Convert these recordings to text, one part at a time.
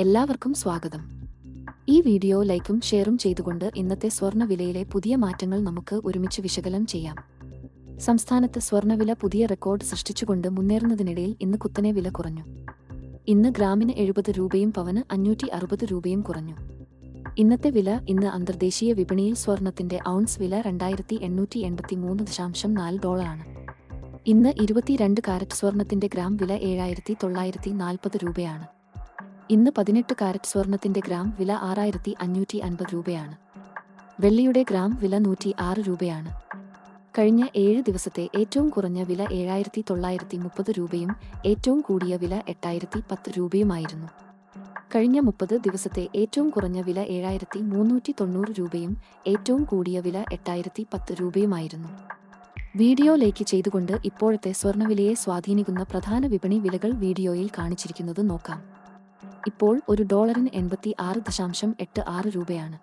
എല്ലാവർക്കും സ്വാഗതം. ഈ വീഡിയോ ലൈക്കും ഷെയറും ചെയ്തുകൊണ്ട് ഇന്നത്തെ സ്വർണ വിലയിലെ പുതിയ മാറ്റങ്ങൾ നമുക്ക് ഒരുമിച്ച് വിശകലനം ചെയ്യാം. സംസ്ഥാനത്ത് സ്വർണവില പുതിയ റെക്കോർഡ് സൃഷ്ടിച്ചുകൊണ്ട് മുന്നേറുന്നതിനിടയിൽ ഇന്ന് കുത്തനെ വില കുറഞ്ഞു. ഇന്ന് ഗ്രാമിന് എഴുപത് രൂപയും പവന് അഞ്ഞൂറ്റി അറുപത് രൂപയും കുറഞ്ഞു. ഇന്നത്തെ വില ഇന്ന് അന്തർദേശീയ വിപണിയിൽ സ്വർണത്തിന്റെ ഔൺസ് വില രണ്ടായിരത്തി എണ്ണൂറ്റി എൺപത്തി മൂന്ന് ദശാംശം നാല് ഡോളറാണ്. ഇന്ന് ഇരുപത്തിരണ്ട് കാരറ്റ് സ്വർണത്തിന്റെ ഗ്രാം വില ഏഴായിരത്തി തൊള്ളായിരത്തി നാൽപ്പത് രൂപയാണ്. ഇന്ന് പതിനെട്ട് കാരറ്റ് സ്വർണത്തിന്റെ ഗ്രാം വില ആറായിരത്തി അഞ്ഞൂറ്റി അൻപത് രൂപയാണ്. വെള്ളിയുടെ ഗ്രാം വില നൂറ്റി ആറ് രൂപയാണ്. കഴിഞ്ഞ ഏഴ് ദിവസത്തെ ഏറ്റവും കുറഞ്ഞ വില ഏഴായിരത്തി തൊള്ളായിരത്തി മുപ്പത് രൂപയും ഏറ്റവും കൂടിയ വില എട്ടായിരത്തി പത്ത് രൂപയുമായിരുന്നു. കഴിഞ്ഞ മുപ്പത് ദിവസത്തെ ഏറ്റവും കുറഞ്ഞ വില ഏഴായിരത്തി മുന്നൂറ്റി തൊണ്ണൂറ് രൂപയും ഏറ്റവും കൂടിയ വില എട്ടായിരത്തി പത്ത് രൂപയുമായിരുന്നു. വീഡിയോ ലൈക്ക് ചെയ്തുകൊണ്ട് ഇപ്പോഴത്തെ സ്വർണവിലയെ സ്വാധീനിക്കുന്ന പ്രധാന വിപണി വിലകൾ വീഡിയോയിൽ കാണിച്ചിരിക്കുന്നത് നോക്കാം. ഇപ്പോൾ ഒരു ഡോളറിന് എൺപത്തി ആറ് ദശാംശം എട്ട് ആറ് രൂപയാണ്.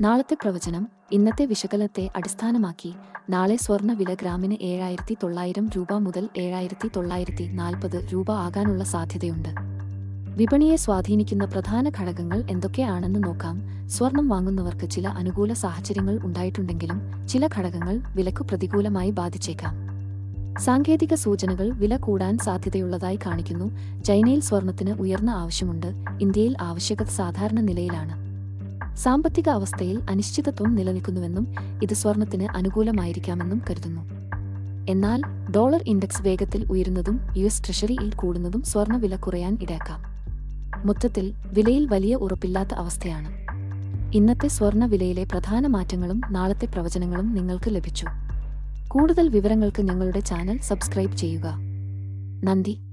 നാളത്തെ പ്രവചനം ഇന്നത്തെ വിശകലനത്തെ അടിസ്ഥാനമാക്കി നാളെ സ്വർണ വില ഗ്രാമിന് ഏഴായിരത്തി തൊള്ളായിരം രൂപ മുതൽ ഏഴായിരത്തി തൊള്ളായിരത്തി നാൽപ്പത് രൂപ ആകാനുള്ള സാധ്യതയുണ്ട്. വിപണിയെ സ്വാധീനിക്കുന്ന പ്രധാന ഘടകങ്ങൾ എന്തൊക്കെയാണെന്ന് നോക്കാം. സ്വർണം വാങ്ങുന്നവർക്ക് ചില അനുകൂല സാഹചര്യങ്ങൾ ഉണ്ടായിട്ടുണ്ടെങ്കിലും ചില ഘടകങ്ങൾ വിലക്കു പ്രതികൂലമായി ബാധിച്ചേക്കാം. സാങ്കേതിക സൂചനകൾ വില കൂടാൻ സാധ്യതയുള്ളതായി കാണിക്കുന്നു. ചൈനയിൽ സ്വർണത്തിന് ഉയർന്ന ആവശ്യമുണ്ട്. ഇന്ത്യയിൽ ആവശ്യകത സാധാരണ നിലയിലാണ്. സാമ്പത്തിക അവസ്ഥയിൽ അനിശ്ചിതത്വം നിലനിൽക്കുന്നുവെന്നും ഇത് സ്വർണത്തിന് അനുകൂലമായിരിക്കാമെന്നും കരുതുന്നു. എന്നാൽ ഡോളർ ഇൻഡെക്സ് വേഗത്തിൽ ഉയരുന്നതും യു എസ് ട്രഷറിയിൽ കൂടുന്നതും സ്വർണ വില കുറയാൻ ഇടയാക്കാം. മൊത്തത്തിൽ വിലയിൽ വലിയ ഉറപ്പില്ലാത്ത അവസ്ഥയാണ്. ഇന്നത്തെ സ്വർണ വിലയിലെ പ്രധാന മാറ്റങ്ങളും നാളത്തെ പ്രവചനങ്ങളും നിങ്ങൾക്ക് ലഭിച്ചു. കൂടുതൽ വിവരങ്ങൾക്ക് ഞങ്ങളുടെ ചാനൽ സബ്സ്ക്രൈബ് ചെയ്യുക. നന്ദി.